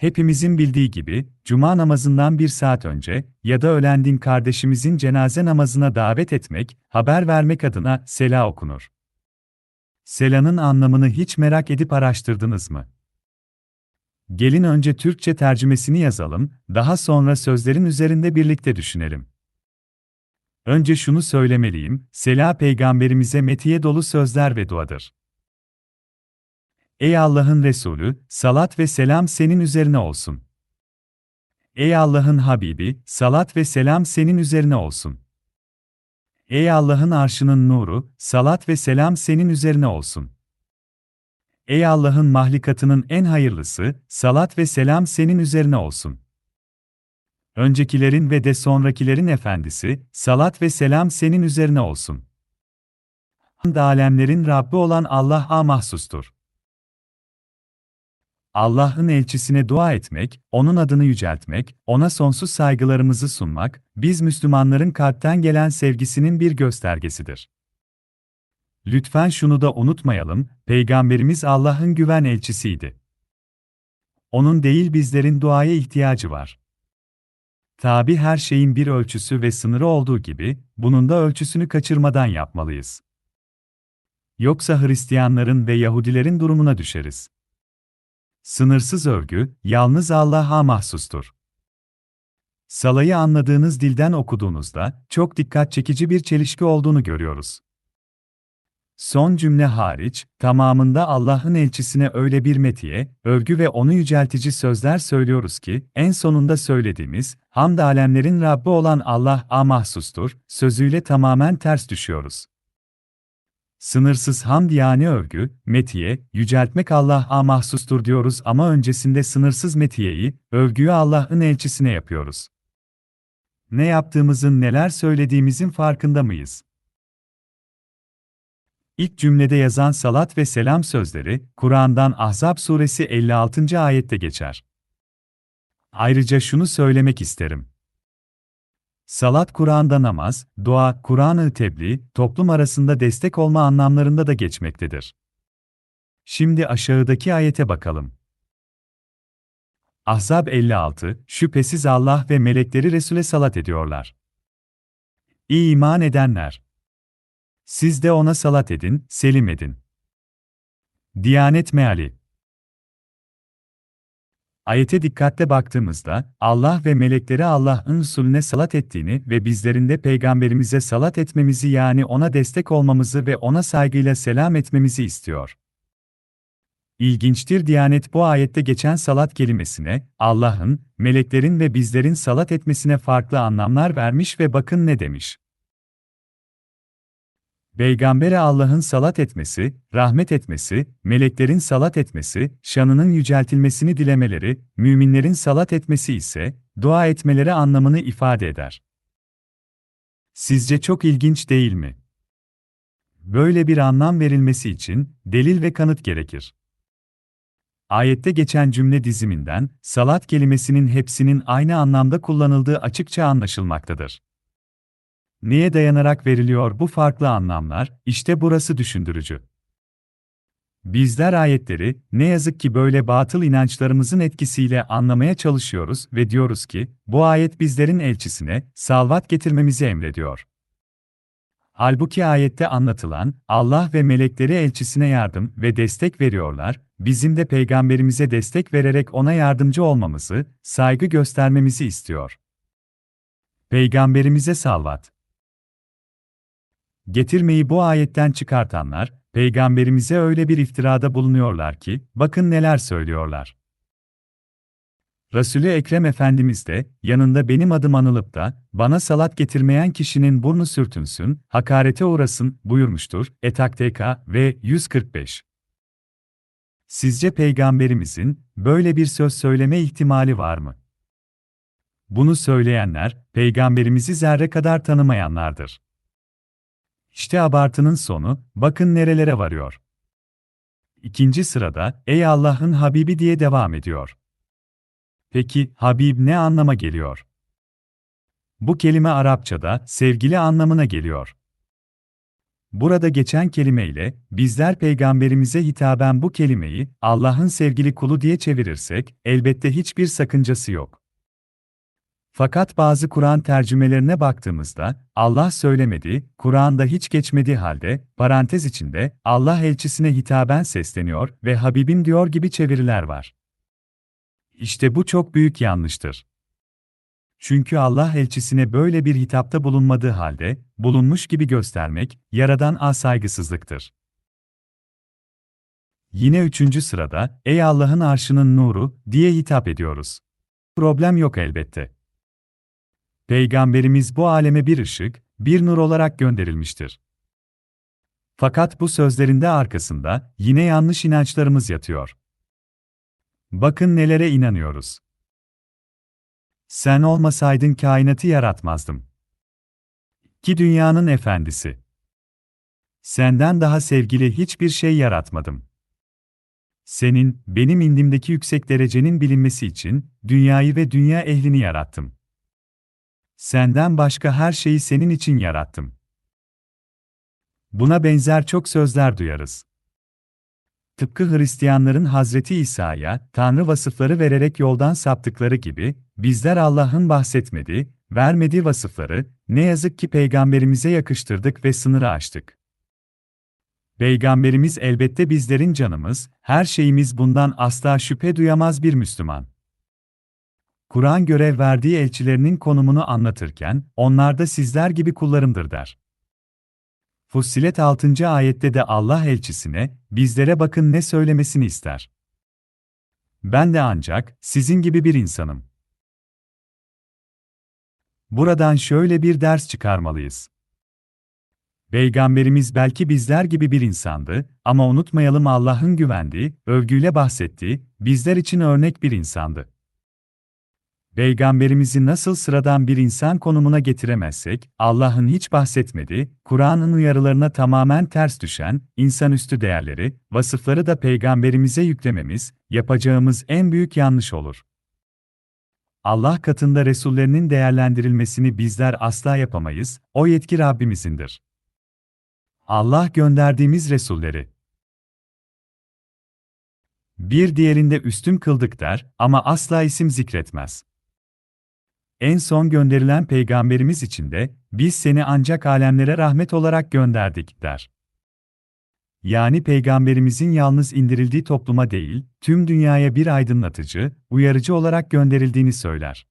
Hepimizin bildiği gibi, cuma namazından bir saat önce ya da ölen din kardeşimizin cenaze namazına davet etmek, haber vermek adına sela okunur. Selanın anlamını hiç merak edip araştırdınız mı? Gelin önce Türkçe tercümesini yazalım, daha sonra sözlerin üzerinde birlikte düşünelim. Önce şunu söylemeliyim, Sela peygamberimize metiye dolu sözler ve duadır. Ey Allah'ın Resulü, salat ve selam senin üzerine olsun. Ey Allah'ın Habibi, salat ve selam senin üzerine olsun. Ey Allah'ın arşının nuru, salat ve selam senin üzerine olsun. Ey Allah'ın mahlikatının en hayırlısı, salat ve selam senin üzerine olsun. Öncekilerin ve de sonrakilerin efendisi, salat ve selam senin üzerine olsun. Alemlerin Rabbi olan Allah'a mahsustur. Allah'ın elçisine dua etmek, onun adını yüceltmek, ona sonsuz saygılarımızı sunmak, biz Müslümanların kalpten gelen sevgisinin bir göstergesidir. Lütfen şunu da unutmayalım, Peygamberimiz Allah'ın güven elçisiydi. Onun değil bizlerin duaya ihtiyacı var. Tabi her şeyin bir ölçüsü ve sınırı olduğu gibi, bunun da ölçüsünü kaçırmadan yapmalıyız. Yoksa Hristiyanların ve Yahudilerin durumuna düşeriz. Sınırsız övgü, yalnız Allah'a mahsustur. Salayı anladığınız dilden okuduğunuzda, çok dikkat çekici bir çelişki olduğunu görüyoruz. Son cümle hariç, tamamında Allah'ın elçisine öyle bir metiye, övgü ve onu yüceltici sözler söylüyoruz ki, en sonunda söylediğimiz, hamd alemlerin Rabbi olan Allah'a mahsustur, sözüyle tamamen ters düşüyoruz. Sınırsız hamd yani övgü, metiye, yüceltmek Allah'a mahsustur diyoruz ama öncesinde sınırsız metiyeyi, övgüyü Allah'ın elçisine yapıyoruz. Ne yaptığımızın neler söylediğimizin farkında mıyız? İlk cümlede yazan salat ve selam sözleri, Kur'an'dan Ahzab suresi 56. ayette geçer. Ayrıca şunu söylemek isterim. Salat Kur'an'da namaz, dua, Kur'an-ı tebliğ, toplum arasında destek olma anlamlarında da geçmektedir. Şimdi aşağıdaki ayete bakalım. Ahzab 56, şüphesiz Allah ve melekleri Resul'e salat ediyorlar. İyi iman edenler. Siz de ona salat edin, selim edin. Diyanet Meali Ayete dikkatle baktığımızda, Allah ve melekleri Allah'ın Resulüne salat ettiğini ve bizlerin de peygamberimize salat etmemizi yani ona destek olmamızı ve ona saygıyla selam etmemizi istiyor. İlginçtir Diyanet bu ayette geçen salat kelimesine, Allah'ın, meleklerin ve bizlerin salat etmesine farklı anlamlar vermiş ve bakın ne demiş. Peygambere Allah'ın salat etmesi, rahmet etmesi, meleklerin salat etmesi, şanının yüceltilmesini dilemeleri, müminlerin salat etmesi ise, dua etmeleri anlamını ifade eder. Sizce çok ilginç değil mi? Böyle bir anlam verilmesi için, delil ve kanıt gerekir. Ayette geçen cümle diziminden, salat kelimesinin hepsinin aynı anlamda kullanıldığı açıkça anlaşılmaktadır. Neye dayanarak veriliyor bu farklı anlamlar? İşte burası düşündürücü. Bizler ayetleri, ne yazık ki böyle batıl inançlarımızın etkisiyle anlamaya çalışıyoruz ve diyoruz ki, bu ayet bizlerin elçisine, salvat getirmemizi emrediyor. Halbuki ayette anlatılan, Allah ve melekleri elçisine yardım ve destek veriyorlar, bizim de peygamberimize destek vererek ona yardımcı olmamızı, saygı göstermemizi istiyor. Peygamberimize salvat getirmeyi bu ayetten çıkartanlar, peygamberimize öyle bir iftirada bulunuyorlar ki, bakın neler söylüyorlar. Resulü Ekrem Efendimiz de, yanında benim adım anılıp da, bana salat getirmeyen kişinin burnu sürtünsün, hakarete uğrasın, buyurmuştur, Etak TK ve 145. Sizce peygamberimizin, böyle bir söz söyleme ihtimali var mı? Bunu söyleyenler, peygamberimizi zerre kadar tanımayanlardır. İşte abartının sonu, bakın nerelere varıyor. İkinci sırada, ey Allah'ın Habibi diye devam ediyor. Peki, Habib ne anlama geliyor? Bu kelime Arapçada, sevgili anlamına geliyor. Burada geçen kelimeyle, bizler peygamberimize hitaben bu kelimeyi, Allah'ın sevgili kulu diye çevirirsek, elbette hiçbir sakıncası yok. Fakat bazı Kur'an tercümelerine baktığımızda, Allah söylemedi, Kur'an'da hiç geçmediği halde, parantez içinde, Allah elçisine hitaben sesleniyor ve Habibim diyor gibi çeviriler var. İşte bu çok büyük yanlıştır. Çünkü Allah elçisine böyle bir hitapta bulunmadığı halde, bulunmuş gibi göstermek, yaradan a saygısızlıktır. Yine üçüncü sırada, ey Allah'ın arşının nuru, diye hitap ediyoruz. Problem yok elbette. Peygamberimiz bu aleme bir ışık, bir nur olarak gönderilmiştir. Fakat bu sözlerinde arkasında, yine yanlış inançlarımız yatıyor. Bakın nelere inanıyoruz. Sen olmasaydın kainatı yaratmazdım. Ki dünyanın efendisi. Senden daha sevgili hiçbir şey yaratmadım. Senin, benim indimdeki yüksek derecenin bilinmesi için, dünyayı ve dünya ehlini yarattım. Senden başka her şeyi senin için yarattım. Buna benzer çok sözler duyarız. Tıpkı Hristiyanların Hazreti İsa'ya Tanrı vasıfları vererek yoldan saptıkları gibi, bizler Allah'ın bahsetmediği, vermediği vasıfları ne yazık ki peygamberimize yakıştırdık ve sınırı aştık. Peygamberimiz elbette bizlerin canımız, her şeyimiz bundan asla şüphe duyamaz bir Müslüman. Kur'an görev verdiği elçilerinin konumunu anlatırken, onlar da sizler gibi kullarımdır der. Fussilet 6. ayette de Allah elçisine, bizlere bakın ne söylemesini ister. Ben de ancak, sizin gibi bir insanım. Buradan şöyle bir ders çıkarmalıyız. Peygamberimiz belki bizler gibi bir insandı ama unutmayalım Allah'ın güvendiği, övgüyle bahsettiği, bizler için örnek bir insandı. Peygamberimizi nasıl sıradan bir insan konumuna getiremezsek, Allah'ın hiç bahsetmediği, Kur'an'ın uyarılarına tamamen ters düşen, insanüstü değerleri, vasıfları da peygamberimize yüklememiz, yapacağımız en büyük yanlış olur. Allah katında Resullerinin değerlendirilmesini bizler asla yapamayız, o yetki Rabbimizindir. Allah gönderdiğimiz Resulleri, bir diğerinde üstün kıldık der ama asla isim zikretmez. En son gönderilen peygamberimiz için de, biz seni ancak alemlere rahmet olarak gönderdik, der. Yani peygamberimizin yalnız indirildiği topluma değil, tüm dünyaya bir aydınlatıcı, uyarıcı olarak gönderildiğini söyler.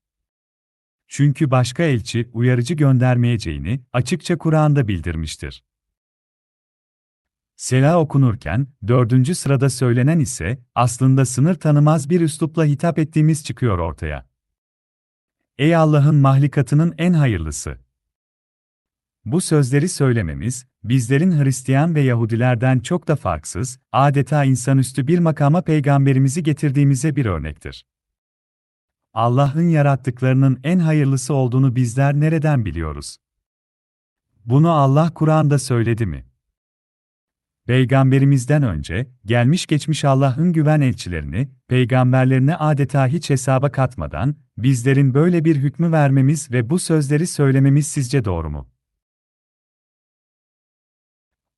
Çünkü başka elçi, uyarıcı göndermeyeceğini açıkça Kur'an'da bildirmiştir. Sela okunurken, dördüncü sırada söylenen ise, aslında sınır tanımaz bir üslupla hitap ettiğimiz çıkıyor ortaya. Ey Allah'ın mahlikatının en hayırlısı! Bu sözleri söylememiz, bizlerin Hristiyan ve Yahudilerden çok da farksız, adeta insanüstü bir makama peygamberimizi getirdiğimize bir örnektir. Allah'ın yarattıklarının en hayırlısı olduğunu bizler nereden biliyoruz? Bunu Allah Kur'an'da söyledi mi? Peygamberimizden önce, gelmiş geçmiş Allah'ın güven elçilerini, peygamberlerine adeta hiç hesaba katmadan, bizlerin böyle bir hükmü vermemiz ve bu sözleri söylememiz sizce doğru mu?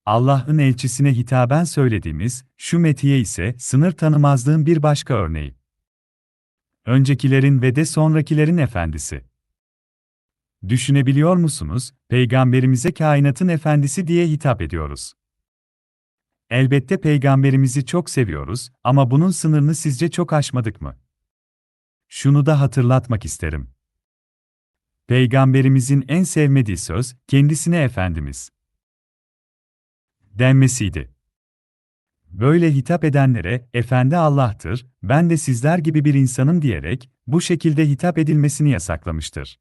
Allah'ın elçisine hitaben söylediğimiz, şu metiye ise sınır tanımazlığın bir başka örneği. Öncekilerin ve de sonrakilerin efendisi. Düşünebiliyor musunuz, peygamberimize kainatın efendisi diye hitap ediyoruz. Elbette peygamberimizi çok seviyoruz ama bunun sınırını sizce çok aşmadık mı? Şunu da hatırlatmak isterim. Peygamberimizin en sevmediği söz, kendisine Efendimiz denmesiydi. Böyle hitap edenlere, Efendi Allah'tır, ben de sizler gibi bir insanım diyerek, bu şekilde hitap edilmesini yasaklamıştır.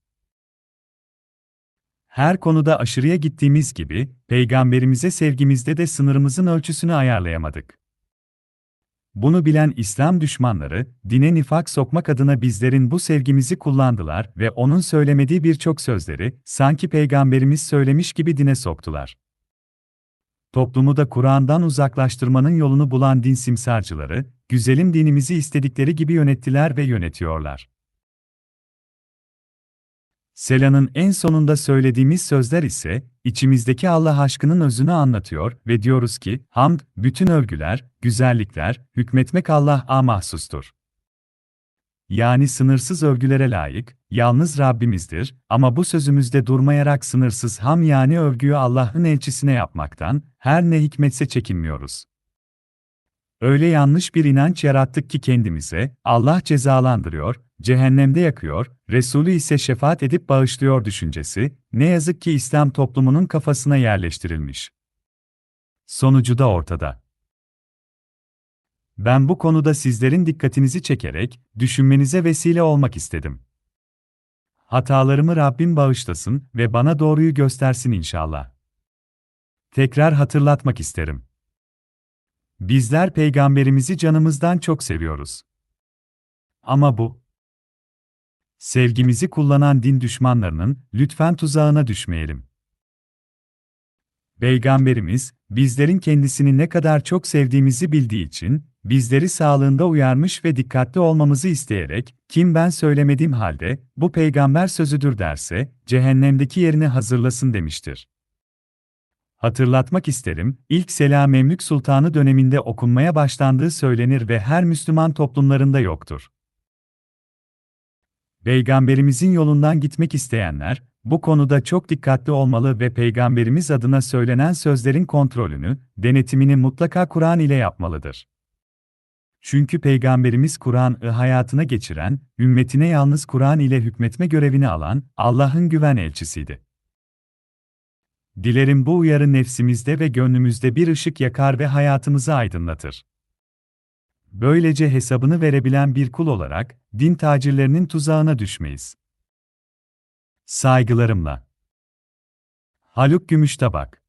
Her konuda aşırıya gittiğimiz gibi, peygamberimize sevgimizde de sınırımızın ölçüsünü ayarlayamadık. Bunu bilen İslam düşmanları, dine nifak sokmak adına bizlerin bu sevgimizi kullandılar ve onun söylemediği birçok sözleri, sanki peygamberimiz söylemiş gibi dine soktular. Toplumu da Kur'an'dan uzaklaştırmanın yolunu bulan din simsarcıları, güzelim dinimizi istedikleri gibi yönettiler ve yönetiyorlar. Sela'nın en sonunda söylediğimiz sözler ise, içimizdeki Allah aşkının özünü anlatıyor ve diyoruz ki, hamd, bütün övgüler, güzellikler, hükmetmek Allah'a mahsustur. Yani sınırsız övgülere layık, yalnız Rabbimizdir ama bu sözümüzde durmayarak sınırsız ham yani övgüyü Allah'ın elçisine yapmaktan, her ne hikmetse çekinmiyoruz. Öyle yanlış bir inanç yarattık ki kendimize, Allah cezalandırıyor, cehennemde yakıyor, Resulü ise şefaat edip bağışlıyor düşüncesi, ne yazık ki İslam toplumunun kafasına yerleştirilmiş. Sonucu da ortada. Ben bu konuda sizlerin dikkatinizi çekerek, düşünmenize vesile olmak istedim. Hatalarımı Rabbim bağışlasın ve bana doğruyu göstersin inşallah. Tekrar hatırlatmak isterim. Bizler peygamberimizi canımızdan çok seviyoruz. Ama bu sevgimizi kullanan din düşmanlarının lütfen tuzağına düşmeyelim. Peygamberimiz bizlerin kendisini ne kadar çok sevdiğimizi bildiği için bizleri sağlığında uyarmış ve dikkatli olmamızı isteyerek kim ben söylemediğim halde bu peygamber sözüdür derse cehennemdeki yerini hazırlasın demiştir. Hatırlatmak isterim, ilk Sela Memlük Sultanı döneminde okunmaya başlandığı söylenir ve her Müslüman toplumlarında yoktur. Peygamberimizin yolundan gitmek isteyenler, bu konuda çok dikkatli olmalı ve Peygamberimiz adına söylenen sözlerin kontrolünü, denetimini mutlaka Kur'an ile yapmalıdır. Çünkü Peygamberimiz Kur'an'ı hayatına geçiren, ümmetine yalnız Kur'an ile hükmetme görevini alan, Allah'ın güven elçisiydi. Dilerim bu uyarı nefsimizde ve gönlümüzde bir ışık yakar ve hayatımızı aydınlatır. Böylece hesabını verebilen bir kul olarak, din tacirlerinin tuzağına düşmeyiz. Saygılarımla. Haluk Gümüştabak